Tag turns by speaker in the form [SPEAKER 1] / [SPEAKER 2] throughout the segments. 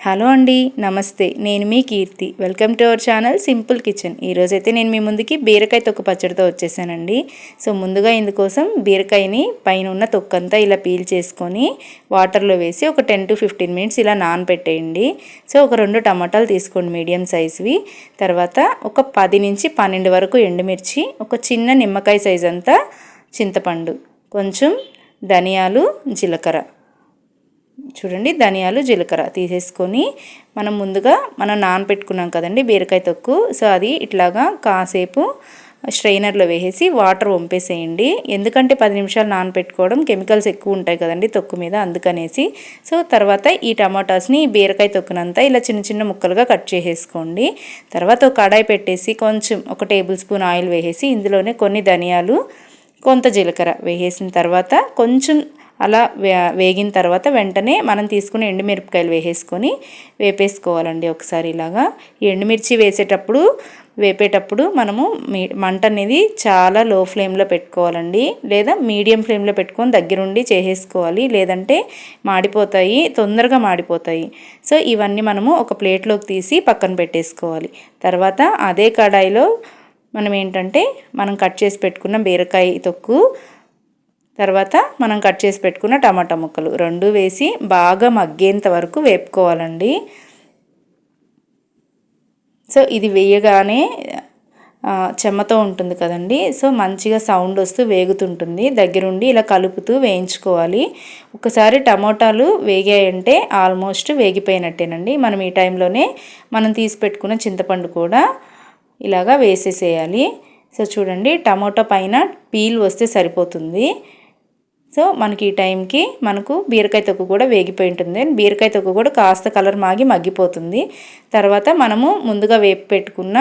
[SPEAKER 1] Hello అండి నమస్తే. నేను మీ Keerthi. Welcome to our channel simple kitchen. ఈరోజైతే నేను మీ ముందుకి బీరకాయ తొక్క పచ్చడితో వచ్చేసానండి. సో ముందుగా ఇందుకోసం బీరకాయని పైన ఉన్న తొక్కంతా ఇలా పీల్ చేసుకొని వాటర్లో వేసి ఒక టెన్ టు ఫిఫ్టీన్ మినిట్స్ ఇలా నానబెట్టేయండి సో ఒక రెండు టమాటాలు తీసుకోండి మీడియం సైజ్వి. తర్వాత ఒక పది నుంచి పన్నెండు వరకు ఎండుమిర్చి ఒక చిన్న నిమ్మకాయ సైజ్ అంతా చింతపండు కొంచెం ధనియాలు జీలకర్ర. చూడండి ధనియాలు జీలకర్ర తీసేసుకొని మనం ముందుగా మనం నానపెట్టుకున్నాం కదండి బీరకాయ తొక్కు. సో అది ఇట్లాగా కాసేపు స్ట్రైనర్లో వేసేసి వాటర్ వంపేసేయండి. ఎందుకంటే పది నిమిషాలు నానపెట్టుకోవడం కెమికల్స్ ఎక్కువ ఉంటాయి కదండి తొక్కు మీద అందుకనేసి. సో తర్వాత ఈ టమాటాస్ని బీరకాయ తొక్కునంతా ఇలా చిన్న చిన్న ముక్కలుగా కట్ చేసేసుకోండి. తర్వాత ఒక కడాయి పెట్టేసి కొంచెం ఒక టేబుల్ స్పూన్ ఆయిల్ వేసేసి ఇందులోనే కొన్ని ధనియాలు కొంత జీలకర్ర వేసేసిన తర్వాత కొంచెం అలా వే వేగిన తర్వాత వెంటనే మనం తీసుకుని ఎండుమిరపకాయలు వేసేసుకొని వేపేసుకోవాలండి ఒకసారి ఇలాగా. ఎండుమిర్చి వేసేటప్పుడు వేపేటప్పుడు మనము మీ మంట అనేది చాలా లో ఫ్లేమ్లో పెట్టుకోవాలండి. లేదా మీడియం ఫ్లేమ్లో పెట్టుకొని దగ్గరుండి చేసేసుకోవాలి. లేదంటే మాడిపోతాయి తొందరగా మాడిపోతాయి. సో ఇవన్నీ మనము ఒక ప్లేట్లోకి తీసి పక్కన పెట్టేసుకోవాలి. తర్వాత అదే కడాయిలో మనం ఏంటంటే మనం కట్ చేసి పెట్టుకున్న బీరకాయ తొక్కు తర్వాత మనం కట్ చేసి పెట్టుకున్న టమాటా ముక్కలు. రెండు వేసి బాగా మగ్గేంత వరకు వేపుకోవాలండి. సో ఇది వేయగానే చెమ్మతో ఉంటుంది కదండి. సో మంచిగా సౌండ్ వస్తూ వేగుతుంటుంది. దగ్గరుండి ఇలా కలుపుతూ వేయించుకోవాలి. ఒకసారి టమోటాలు వేగాయంటే ఆల్మోస్ట్ వేగిపోయినట్టేనండి. మనం ఈ టైంలోనే మనం తీసి పెట్టుకున్న చింతపండు కూడా ఇలాగా వేసేసేయాలి. సో చూడండి టమోటా పైన పీల్ వస్తే సరిపోతుంది. సో మనకి ఈ టైంకి మనకు బీరకాయ తొక్కు కూడా వేగిపోయి ఉంటుంది. బీరకాయ తొక్కు కూడా కాస్త కలర్ మాగి మగ్గిపోతుంది. తర్వాత మనము ముందుగా వేపి పెట్టుకున్న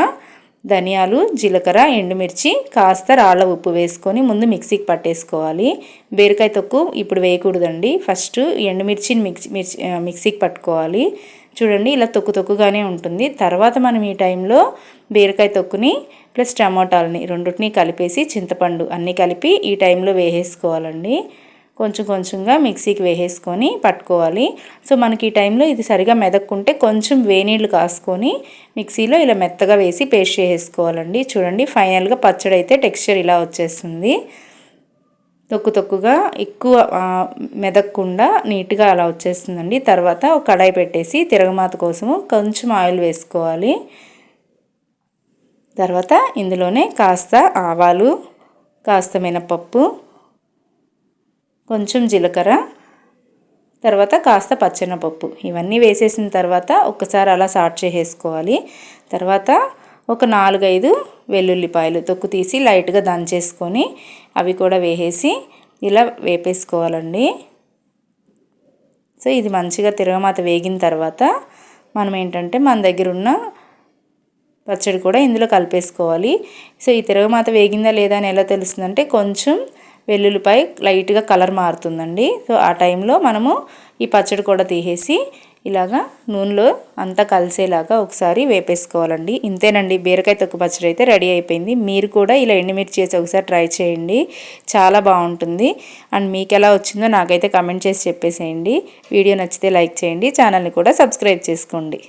[SPEAKER 1] ధనియాలు జీలకర్ర ఎండుమిర్చి కాస్త రాళ్ళ ఉప్పు వేసుకొని ముందు మిక్సీకి పట్టేసుకోవాలి. బీరకాయ తొక్కు ఇప్పుడు వేయకూడదండి. ఫస్ట్ ఎండుమిర్చిని మిక్సీ మిర్చి మిక్సీకి పట్టుకోవాలి. చూడండి ఇలా తొక్కు తొక్కుగానే ఉంటుంది. తర్వాత మనం ఈ టైంలో బీరకాయ తొక్కుని ప్లస్ టమాటాలని రెండింటిని కలిపేసి చింతపండు అన్నీ కలిపి ఈ టైంలో వేసేసుకోవాలండి. కొంచెం కొంచెంగా మిక్సీకి వేసేసుకొని పట్టుకోవాలి. సో మనకి ఈ టైంలో ఇది సరిగా మెదక్కుంటే కొంచెం వేనీళ్ళు కాసుకొని మిక్సీలో ఇలా మెత్తగా వేసి పేస్ట్ చేసేసుకోవాలండి. చూడండి ఫైనల్గా పచ్చడి అయితే టెక్స్చర్ ఇలా వచ్చేస్తుంది. తొక్కు తొక్కుగా ఎక్కువ మెదక్కుండా నీట్గా అలా వచ్చేస్తుందండి. తర్వాత ఒక కడాయి పెట్టేసి తిరగమాత కోసము కొంచెం ఆయిల్ వేసుకోవాలి. తర్వాత ఇందులోనే కాస్త ఆవాలు కాస్త మినపప్పు కొంచెం జీలకర్ర తర్వాత కాస్త పచ్చెనపప్పు. ఇవన్నీ వేసేసిన తర్వాత ఒకసారి అలా సాట్ చేసేసుకోవాలి. తర్వాత ఒక నాలుగైదు వెల్లుల్లిపాయలు తొక్కు తీసి లైట్గా దంచేసుకొని అవి కూడా వేసేసి ఇలా వేపేసుకోవాలండి. సో ఇది మంచిగా తిరగమాత వేగిన తర్వాత మనం ఏంటంటే మన దగ్గర ఉన్న పచ్చడి కూడా ఇందులో కలిపేసుకోవాలి. సో ఈ తిరగమాత వేగిందా లేదా అని ఎలా తెలుస్తుందంటే కొంచెం వెల్లుల్లిపై లైట్గా కలర్ మారుతుందండి. సో ఆ టైంలో మనము ఈ పచ్చడి కూడా తీసేసి ఇలాగా నూనెలో అంతా కలిసేలాగా ఒకసారి వేపేసుకోవాలండి. ఇంతేనండి బీరకాయ తొక్కు పచ్చడి అయితే రెడీ అయిపోయింది. మీరు కూడా ఇలా ఎండుమిర్చి చేసి ఒకసారి ట్రై చేయండి. చాలా బాగుంటుంది. అండ్ మీకు ఎలా వచ్చిందో నాకైతే కమెంట్ చేసి చెప్పేసేయండి. వీడియో నచ్చితే లైక్ చేయండి. ఛానల్ని కూడా సబ్స్క్రైబ్ చేసుకోండి.